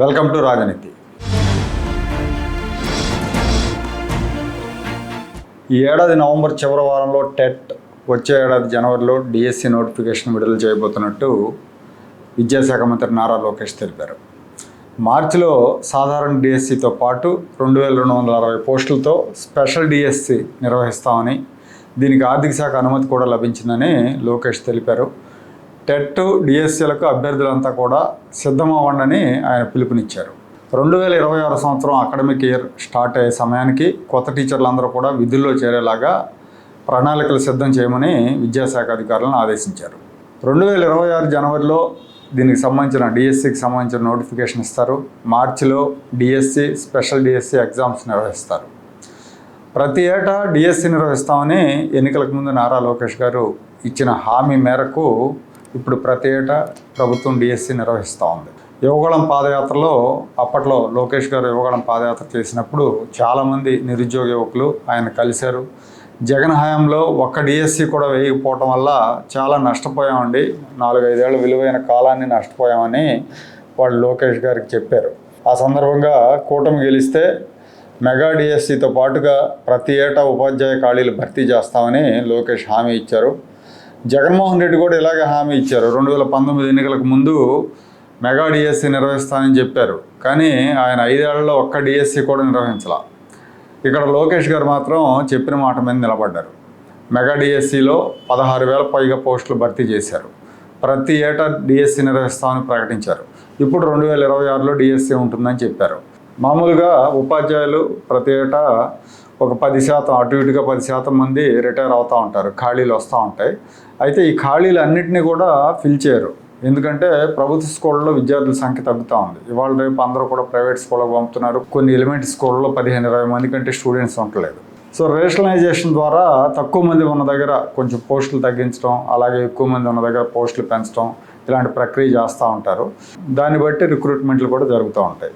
Welcome to రాజనీతి ఈ ఏడాది నవంబర్ చివరి వారంలో టెట్ వచ్చే ఏడాది జనవరిలో డిఎస్సి నోటిఫికేషన్ విడుదల చేయబోతున్నట్టు విద్యాశాఖ మంత్రి నారా లోకేష్ తెలిపారు. మార్చిలో సాధారణ డిఎస్సితో పాటు రెండు వేల రెండు వందల అరవై పోస్టులతో స్పెషల్ డిఎస్సి నిర్వహిస్తామని దీనికి ఆర్థిక శాఖ అనుమతి కూడా లభించిందని లోకేష్ తెలిపారు. టెట్ డిఎస్సీలకు అభ్యర్థులంతా కూడా సిద్ధమవ్వండి ఆయన పిలుపునిచ్చారు. రెండు వేల ఇరవై ఆరు సంవత్సరం అకాడమిక్ ఇయర్ స్టార్ట్ అయ్యే సమయానికి కొత్త టీచర్లందరూ కూడా విధుల్లో చేరేలాగా ప్రణాళికలు సిద్ధం చేయమని విద్యాశాఖ అధికారులను ఆదేశించారు. రెండు వేల ఇరవై ఆరు జనవరిలో దీనికి సంబంధించిన డిఎస్సికి సంబంధించిన నోటిఫికేషన్ ఇస్తారు. మార్చిలో డిఎస్సి స్పెషల్ డిఎస్సి ఎగ్జామ్స్ నిర్వహిస్తారు. ప్రతి ఏటా డిఎస్సి నిర్వహిస్తామని ఎన్నికలకు ముందు నారా లోకేష్ గారు ఇచ్చిన హామీ మేరకు ఇప్పుడు ప్రతి ఏటా ప్రభుత్వం డిఎస్సి నిర్వహిస్తూ ఉంది. యువగళం పాదయాత్రలో అప్పట్లో లోకేష్ గారు యువగళం పాదయాత్ర చేసినప్పుడు చాలామంది నిరుద్యోగ యువకులు ఆయన కలిశారు. జగన్ హయాంలో ఒక్క డిఎస్సి కూడా వేయకపోవటం వల్ల చాలా నష్టపోయామండి. నాలుగైదేళ్ళ విలువైన కాలాన్ని నష్టపోయామని వాళ్ళు లోకేష్ గారికి చెప్పారు. ఆ సందర్భంగా కూటమి గెలిస్తే మెగా డిఎస్సితో పాటుగా ప్రతి ఏటా ఉపాధ్యాయ ఖాళీలు భర్తీ చేస్తామని లోకేష్ హామీ ఇచ్చారు. జగన్మోహన్ రెడ్డి కూడా ఇలాగే హామీ ఇచ్చారు. రెండు వేల పంతొమ్మిది ఎన్నికలకు ముందు మెగా డిఎస్సి నిర్వహిస్తానని చెప్పారు. కానీ ఆయన ఐదేళ్ళలో ఒక్క డిఎస్సి కూడా నిర్వహించాల. ఇక్కడ లోకేష్ గారు మాత్రం చెప్పిన మాట మీద నిలబడ్డారు. మెగా డిఎస్సిలో పదహారు వేల పైగా పోస్టులు భర్తీ చేశారు. ప్రతి ఏటా డిఎస్సి నిర్వహిస్తామని ప్రకటించారు. ఇప్పుడు రెండు వేల ఇరవై ఆరులో డిఎస్సి ఉంటుందని చెప్పారు. మామూలుగా ఉపాధ్యాయులు ప్రతి ఏటా ఒక పది శాతం అటు ఇటుగా పది శాతం మంది రిటైర్ అవుతూ ఉంటారు ఖాళీలు వస్తూ ఉంటాయి. అయితే ఈ ఖాళీలు అన్నింటినీ కూడా ఫిల్ చేయరు. ఎందుకంటే ప్రభుత్వ స్కూళ్ళలో విద్యార్థుల సంఖ్య తగ్గుతూ ఉంది. ఇవాళ రేపు అందరూ కూడా ప్రైవేట్ స్కూళ్ళకు పంపుతున్నారు. కొన్ని ఎలిమెంటరీ స్కూళ్ళలో పదిహేను ఇరవై మంది కంటే స్టూడెంట్స్ ఉండలేదు సో రేషనలైజేషన్ ద్వారా తక్కువ మంది ఉన్న దగ్గర కొంచెం పోస్టులు తగ్గించడం అలాగే ఎక్కువ మంది ఉన్న దగ్గర పోస్టులు పెంచడం ఇలాంటి ప్రక్రియ చేస్తూ ఉంటారు. దాన్ని బట్టి రిక్రూట్మెంట్లు కూడా జరుగుతూ ఉంటాయి.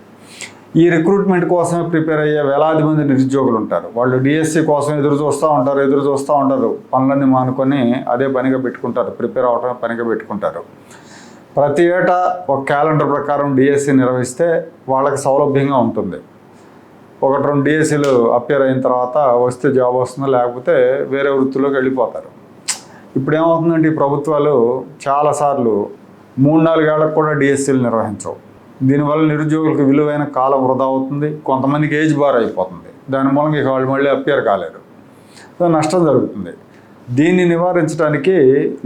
ఈ రిక్రూట్మెంట్ కోసమే ప్రిపేర్ అయ్యే వేలాది మంది నిరుద్యోగులు ఉంటారు. వాళ్ళు డిఎస్సి కోసం ఎదురు చూస్తూ ఉంటారు ఎదురు చూస్తూ ఉంటారు పనులన్నీ మానుకొని అదే పనిగా పెట్టుకుంటారు ప్రిపేర్ అవటం పనిగా పెట్టుకుంటారు. ప్రతి ఏటా ఒక క్యాలెండర్ ప్రకారం డిఎస్సి నిర్వహిస్తే వాళ్ళకి సౌలభ్యంగా ఉంటుంది. ఒకటి రెండు డిఎస్సీలు అప్పేర్ అయిన తర్వాత వస్తే జాబ్ వస్తుందో లేకపోతే వేరే వృత్తిలోకి వెళ్ళిపోతారు. ఇప్పుడు ఏమవుతుందంటే ఈ ప్రభుత్వాలు చాలాసార్లు మూడు నాలుగేళ్ళకు కూడా డిఎస్సీలు నిర్వహించవు. దీనివల్ల నిరుద్యోగులకు విలువైన కాలం వృధా అవుతుంది కొంతమందికి ఏజ్ బార్ అయిపోతుంది. దాని మూలంగా ఇక వాళ్ళు మళ్ళీ అప్పేర్ కాలేరు సో నష్టం జరుగుతుంది. దీన్ని నివారించడానికి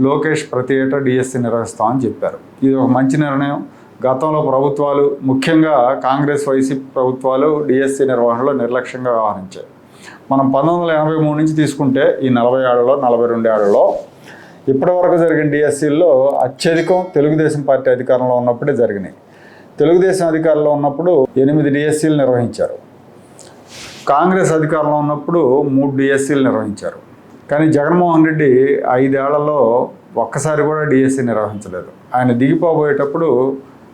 లోకేష్ ప్రతి ఏటా డిఎస్సి నిర్వహిస్తామని చెప్పారు. ఇది ఒక మంచి నిర్ణయం. గతంలో ప్రభుత్వాలు ముఖ్యంగా కాంగ్రెస్ వైసీపీ ప్రభుత్వాలు డిఎస్సి నిర్వహణలో నిర్లక్ష్యంగా వ్యవహరించాయి. మనం పంతొమ్మిది వందల ఎనభై మూడు నుంచి తీసుకుంటే ఈ నలభై ఏళ్ళలో నలభై రెండు ఏళ్ళలో ఇప్పటివరకు జరిగిన డిఎస్సీల్లో అత్యధికం తెలుగుదేశం పార్టీ అధికారంలో ఉన్నప్పుడే జరిగినాయి. తెలుగుదేశం అధికారంలో ఉన్నప్పుడు ఎనిమిది డిఎస్సీలు నిర్వహించారు. కాంగ్రెస్ అధికారంలో ఉన్నప్పుడు మూడు డిఎస్సీలు నిర్వహించారు. కానీ జగన్మోహన్ రెడ్డి ఐదేళ్ళలో ఒక్కసారి కూడా డిఎస్సి నిర్వహించలేదు. ఆయన దిగిపోబోయేటప్పుడు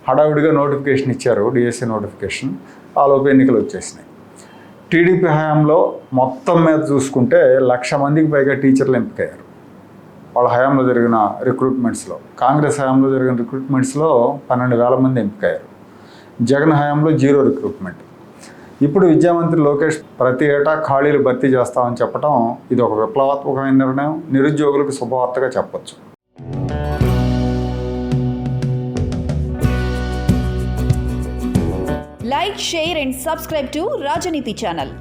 హడావిడిగా నోటిఫికేషన్ ఇచ్చారు డిఎస్సీ నోటిఫికేషన్. ఆలోపు ఎన్నికలు వచ్చేసినాయి. టీడీపీ హయాంలో మొత్తం మీద చూసుకుంటే లక్ష మందికి పైగా టీచర్లు ఎంపికయ్యారు. వాళ్ళ హయాంలో జరిగిన రిక్రూట్మెంట్స్లో కాంగ్రెస్ హయాంలో జరిగిన రిక్రూట్మెంట్స్లో పన్నెండు వేల మంది ఎంపికయ్యారు. జగన్ హయాంలో జీరో రిక్రూట్మెంట్. ఇప్పుడు విద్యామంత్రి లోకేష్ ప్రతి ఏటా ఖాళీలు భర్తీ చేస్తామని చెప్పడం ఇది ఒక విప్లవాత్మకమైన నిర్ణయం నిరుద్యోగులకు శుభవార్తగా చెప్పొచ్చు. Like share and subscribe to Rajneeti channel